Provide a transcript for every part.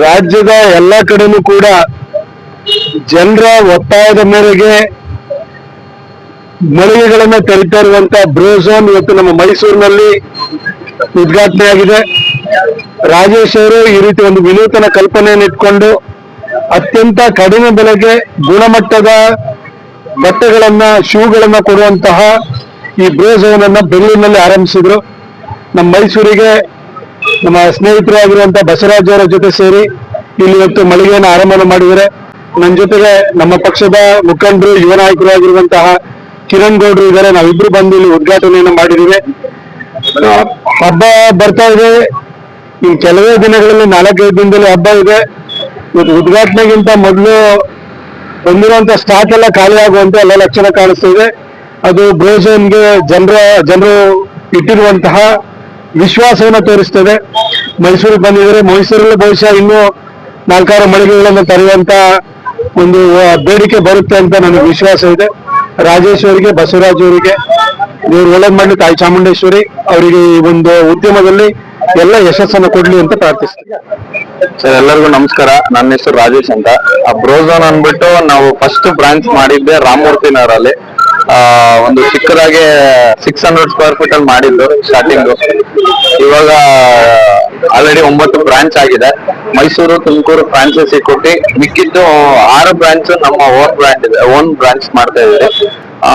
ರಾಜ್ಯದ ಎಲ್ಲ ಕಡೆನೂ ಕೂಡ ಜನರ ಒತ್ತಾಯದ ಮೇರೆಗೆ ಮಳಿಗೆಗಳನ್ನ ತೆರಿತಾ ಇರುವಂತ ಬ್ರೋಝೋನ್ ಇವತ್ತು ನಮ್ಮ ಮೈಸೂರಿನಲ್ಲಿ ಉದ್ಘಾಟನೆ ಆಗಿದೆ. ರಾಜೇಶ್ ಅವರು ಈ ರೀತಿ ಒಂದು ವಿನೂತನ ಕಲ್ಪನೆಯನ್ನು ಇಟ್ಕೊಂಡು ಅತ್ಯಂತ ಕಡಿಮೆ ಬೆಲೆಗೆ ಗುಣಮಟ್ಟದ ಬಟ್ಟೆಗಳನ್ನ, ಶೂಗಳನ್ನ ಕೊಡುವಂತಹ ಈ ಬ್ರೋಝೋನ್ ಅನ್ನ ಬೆಂಗಳೂರಿನಲ್ಲಿ ಆರಂಭಿಸಿದ್ರು. ನಮ್ಮ ಮೈಸೂರಿಗೆ ನಮ್ಮ ಸ್ನೇಹಿತರು ಆಗಿರುವಂತ ಬಸವರಾಜ್ ಅವರ ಜೊತೆ ಸೇರಿ ಇಲ್ಲಿ ಇವತ್ತು ಮಳಿಗೆಯನ್ನು ಆರಂಭ ಮಾಡಿದರೆ ನನ್ನ ಜೊತೆಗೆ ನಮ್ಮ ಪಕ್ಷದ ಮುಖಂಡರು, ಯುವ ನಾಯಕರು ಆಗಿರುವಂತಹ ಕಿರಣ್ ಗೌಡ್ರು ಇದ್ದಾರೆ. ನಾವಿಬ್ರು ಬಂದು ಇಲ್ಲಿ ಉದ್ಘಾಟನೆಯನ್ನು ಮಾಡಿದ್ದೀವಿ. ಹಬ್ಬ ಬರ್ತಾ ಇದೆ. ಈ ಕೆಲವೇ ದಿನಗಳಲ್ಲಿ ನಾಲ್ಕೈದು ದಿನದಲ್ಲಿ ಹಬ್ಬ ಇದೆ. ಇವತ್ತು ಉದ್ಘಾಟನೆಗಿಂತ ಮೊದಲು ಬಂದಿರುವಂತ ಸ್ಟಾಕ್ ಎಲ್ಲ ಖಾಲಿ ಆಗುವಂತೆ ಎಲ್ಲ ಲಕ್ಷಣ ಕಾಣಿಸ್ತಾ ಇದೆ. ಅದು ಬ್ರೋಜನ್ಗೆ ಜನರ, ಜನರು ಇಟ್ಟಿರುವಂತಹ ವಿಶ್ವಾಸವನ್ನು ತೋರಿಸ್ತದೆ ಮೈಸೂರಿಗೆ ಬಂದಿದ್ದಾರೆ. ಮೈಸೂರಲ್ಲಿ ಬಹುಶಃ ಇನ್ನೂ ನಾಲ್ಕಾರು ಮಳಿಗೆಗಳನ್ನು ತರುವಂತ ಒಂದು ಬೇಡಿಕೆ ಬರುತ್ತೆ ಅಂತ ನನಗೆ ವಿಶ್ವಾಸ ಇದೆ. ರಾಜೇಶ್ವರಿಗೆ, ಬಸವರಾಜ್ ಅವರಿಗೆ ಇವ್ರು ಒಳ್ಳೇದ್ ಮಾಡ್ಲಿ ತಾಯಿ ಚಾಮುಂಡೇಶ್ವರಿ. ಅವರಿಗೆ ಈ ಒಂದು ಉದ್ಯಮದಲ್ಲಿ ಎಲ್ಲ ಯಶಸ್ಸನ್ನು ಕೊಡ್ಲಿ ಅಂತ ಪ್ರಾರ್ಥಿಸ್ತೀನಿ. ಸರ್ ಎಲ್ಲರಿಗೂ ನಮಸ್ಕಾರ. ನನ್ನ ಹೆಸರು ರಾಜೇಶ್ ಅಂತ. ಆ ಬ್ರೋಝೋನ್ ಅಂದ್ಬಿಟ್ಟು ನಾವು ಫಸ್ಟ್ ಬ್ರಾಂಚ್ ಮಾಡಿದ್ದೆ ರಾಮಮೂರ್ತಿ ನಗರಲ್ಲಿ. ಆ, ಒಂದು ಚಿಕ್ಕದಾಗಿ ಸಿಕ್ಸ್ ಹಂಡ್ರೆಡ್ ಸ್ಕ್ವೇರ್ ಫೀಟ್ ಅಲ್ಲಿ ಮಾಡಿದ್ದು ಸ್ಟಾರ್ಟಿಂಗ್ ಇವಾಗ ಆಲ್ರೆಡಿ ಒಂಬತ್ತು ಬ್ರಾಂಚ್ ಆಗಿದೆ. ಮೈಸೂರು ತುಮಕೂರು ಫ್ರಾಂಚೈಸಿ ಕೊಟ್ಟು ಮಿಕ್ಕಿದ್ದು ಆರು ಬ್ರಾಂಚ್ ನಮ್ಮ ಓನ್ ಬ್ರಾಂಚ್ ಇದೆ ಓನ್ ಬ್ರಾಂಚ್ ಮಾಡ್ತಾ ಇದ್ದೀವಿ. ಆ,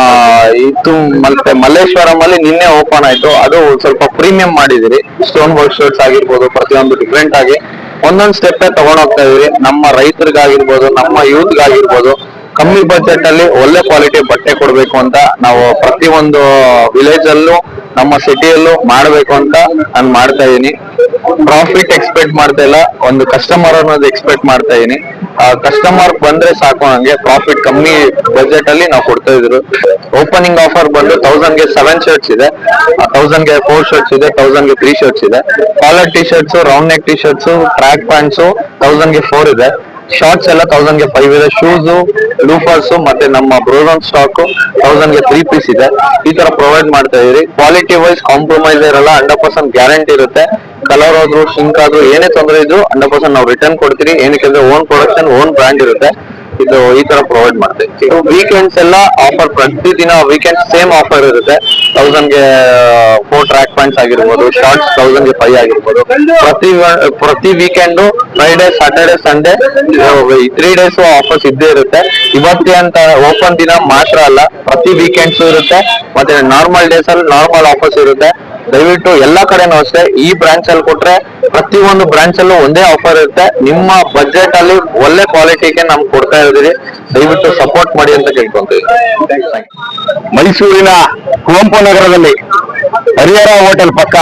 ಇದು ಮತ್ತೆ ಮಲ್ಲೇಶ್ವರಂ ಅಲ್ಲಿ ನಿನ್ನೆ ಓಪನ್ ಆಯ್ತು. ಅದು ಸ್ವಲ್ಪ ಪ್ರೀಮಿಯಂ ಮಾಡಿದಿರಿ ಸ್ಟೋನ್ ವರ್ಕ್ ಶರ್ಟ್ಸ್ ಆಗಿರ್ಬೋದು ಪ್ರತಿಯೊಂದು ಡಿಫ್ರೆಂಟ್ ಆಗಿ. ಒಂದೊಂದ್ ಸ್ಟೆಪ್ ಹೋಗ್ತಾ ಇದೀವಿ ನಮ್ಮ ರೈತರಿಗಾಗಿರ್ಬೋದು ನಮ್ಮ ಯೂತ್ ಗಾಗಿರ್ಬೋದು ಕಮ್ಮಿ ಬಜೆಟ್ ಅಲ್ಲಿ ಒಳ್ಳೆ ಕ್ವಾಲಿಟಿ ಬಟ್ಟೆ ಕೊಡ್ಬೇಕು ಅಂತ ನಾವು ಪ್ರತಿ ಒಂದು ವಿಲೇಜ್ ಅಲ್ಲೂ ನಮ್ಮ ಸಿಟಿಯಲ್ಲೂ ಮಾಡ್ಬೇಕು ಅಂತ ನಾನು ಮಾಡ್ತಾ ಇದೀನಿ ಪ್ರಾಫಿಟ್ ಎಕ್ಸ್ಪೆಕ್ಟ್ ಮಾಡ್ತಾ ಇಲ್ಲ. ಒಂದು ಕಸ್ಟಮರ್ ಅನ್ನೋದು ಎಕ್ಸ್ಪೆಕ್ಟ್ ಮಾಡ್ತಾ ಇದೀನಿ. ಕಸ್ಟಮರ್ ಬಂದ್ರೆ ಸಾಕು ನಂಗೆ. ಪ್ರಾಫಿಟ್ ಕಮ್ಮಿ ಬಜೆಟ್ ಅಲ್ಲಿ ನಾವು ಕೊಡ್ತಾ ಇದ್ರು. ಓಪನಿಂಗ್ ಆಫರ್ ಬಂದು ತೌಸಂಡ್ಗೆ ಸೆವೆನ್ ಶರ್ಟ್ಸ್ ಇದೆ. ತೌಸಂಡ್ಗೆ ಫೋರ್ ಶರ್ಟ್ಸ್ ಇದೆ ತೌಸಂಡ್ಗೆ ತ್ರೀ ಶರ್ಟ್ಸ್ ಇದೆ. Collar T shirts round neck T shirts track pants ತೌಸಂಡ್ಗೆ four ಇದೆ. ಶಾರ್ಟ್ಸ್ ಎಲ್ಲ ತೌಸಂಡ್ಗೆ ಫೈವ್ ಇದೆ. ಶೂಸ್ ಲೂಫರ್ಸ್ ಮತ್ತೆ ನಮ್ಮ ಬ್ರೋಸನ್ ಸ್ಟಾಕ್ ತೌಸಂಡ್ಗೆ ತ್ರೀ ಪೀಸ್ ಇದೆ. ಈ ತರ ಪ್ರೊವೈಡ್ ಮಾಡ್ತಾ ಇದೀವಿ ಕ್ವಾಲಿಟಿ ವೈಸ್ ಕಾಂಪ್ರಮೈಸ್ ಇರಲ್ಲ. ಹಂಡ್ರೆಡ್ ಪರ್ಸೆಂಟ್ ಗ್ಯಾರಂಟಿ ಇರುತ್ತೆ. ಕಲರ್ ಆದ್ರು ಶಿಂಕ್ ಆದ್ರು ಏನೇ ತೊಂದರೆ ಇದ್ರು ಹಂಡ್ರೆಡ್ ಪರ್ಸೆಂಟ್ ನಾವು ರಿಟರ್ನ್ ಕೊಡ್ತೀರಿ ಏನಕ್ಕೆ ಅಂದ್ರೆ ಓನ್ ಪ್ರೊಡಕ್ಷನ್ ಓನ್ ಬ್ರ್ಯಾಂಡ್ ಇರುತ್ತೆ. ಇದು ಈ ತರ ಪ್ರೊವೈಡ್ ಮಾಡ್ತೀವಿ. ವೀಕೆಂಡ್ಸ್ ಎಲ್ಲ ಆಫರ್ ಪ್ರತಿ ದಿನ ವೀಕೆಂಡ್ ಸೇಮ್ ಆಫರ್ ಇರುತ್ತೆ. ತೌಸಂಡ್ಗೆ ಫೋರ್ ಟ್ರ್ಯಾಕ್ ಪ್ಯಾಂಟ್ಸ್ ಆಗಿರ್ಬೋದು ಶಾರ್ಟ್ಸ್ ತೌಸಂಡ್ಗೆ ಫೈವ್ ಆಗಿರ್ಬೋದು. ಪ್ರತಿ ಪ್ರತಿ weekend Friday Saturday Sunday three days offers ಇದ್ದೇ ಇರುತ್ತೆ. ಇವತ್ತೇ ಅಂತ ಓಪನ್ ದಿನ ಮಾತ್ರ ಅಲ್ಲ, ಪ್ರತಿ ವೀಕೆಂಡ್ಸ್ ಇರುತ್ತೆ. ಮತ್ತೆ ನಾರ್ಮಲ್ ಡೇಸ್ ಅಲ್ಲಿ ನಾರ್ಮಲ್ ಆಫರ್ಸ್ ಇರುತ್ತೆ. ದಯವಿಟ್ಟು ಎಲ್ಲಾ ಕಡೆನೂ ಅಷ್ಟೇ, ಈ ಬ್ರಾಂಚ್ ಅಲ್ಲಿ ಕೊಟ್ರೆ ಪ್ರತಿ ಒಂದು ಬ್ರಾಂಚ್ ಅಲ್ಲೂ ಒಂದೇ ಆಫರ್ ಇರುತ್ತೆ. ನಿಮ್ಮ ಬಜೆಟ್ ಅಲ್ಲಿ ಒಳ್ಳೆ ಕ್ವಾಲಿಟಿಗೆ ನಮ್ಗೆ ಕೊಡ್ತಾ ಇದ್ದೀವಿ. ದಯವಿಟ್ಟು ಸಪೋರ್ಟ್ ಮಾಡಿ ಅಂತ ಕೇಳ್ಕೊಂತೀವಿ. ಮೈಸೂರಿನ ಕುವೆಂಪು ನಗರದಲ್ಲಿ ಹರಿಹರ ಹೋಟೆಲ್ ಪಕ್ಕ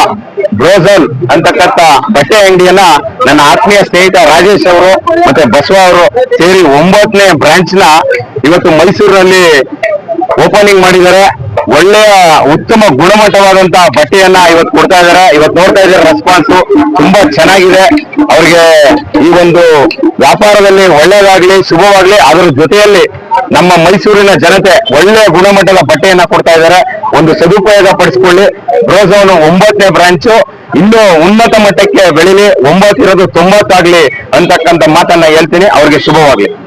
ಬ್ರೋಸಲ್ ಅಂತಕ್ಕಂಥ ಬಟ್ಟೆ ಅಂಗಡಿಯನ್ನ ನನ್ನ ಆತ್ಮೀಯ ಸ್ನೇಹಿತ ರಾಜೇಶ್ ಅವರು ಮತ್ತೆ ಬಸವ ಅವರು ಸೇರಿ ಒಂಬತ್ತನೇ ಬ್ರಾಂಚ್ನ ಇವತ್ತು ಮೈಸೂರಿನಲ್ಲಿ ಓಪನಿಂಗ್ ಮಾಡಿದ್ದಾರೆ. ಒಳ್ಳೆಯ ಉತ್ತಮ ಗುಣಮಟ್ಟವಾದಂತಹ ಬಟ್ಟೆಯನ್ನ ಇವತ್ತು ಕೊಡ್ತಾ ಇದ್ದಾರೆ. ಇವತ್ತು ನೋಡ್ತಾ ಇದ್ದಾರೆ ರೆಸ್ಪಾನ್ಸ್ ತುಂಬಾ ಚೆನ್ನಾಗಿದೆ. ಅವ್ರಿಗೆ ಈ ಒಂದು ವ್ಯಾಪಾರದಲ್ಲಿ ಒಳ್ಳೇದಾಗ್ಲಿ ಶುಭವಾಗ್ಲಿ, ಅದರ ಜೊತೆಯಲ್ಲಿ ನಮ್ಮ ಮೈಸೂರಿನ ಜನತೆ ಒಳ್ಳೆಯ ಗುಣಮಟ್ಟದ ಬಟ್ಟೆಯನ್ನ ಕೊಡ್ತಾ ಇದ್ದಾರೆ. ಒಂದು ಸದುಪಯೋಗ ಪಡಿಸ್ಕೊಳ್ಳಿ. ರೋಸವನ್ನು ಒಂಬತ್ತನೇ ಬ್ರಾಂಚು ಇನ್ನೂ ಉನ್ನತ ಮಟ್ಟಕ್ಕೆ ಬೆಳೀಲಿ. ಒಂಬತ್ತಿರೋದು ತೊಂಬತ್ತಾಗ್ಲಿ ಅಂತಕ್ಕಂಥ ಮಾತನ್ನ ಹೇಳ್ತೀನಿ. ಅವ್ರಿಗೆ ಶುಭವಾಗ್ಲಿ.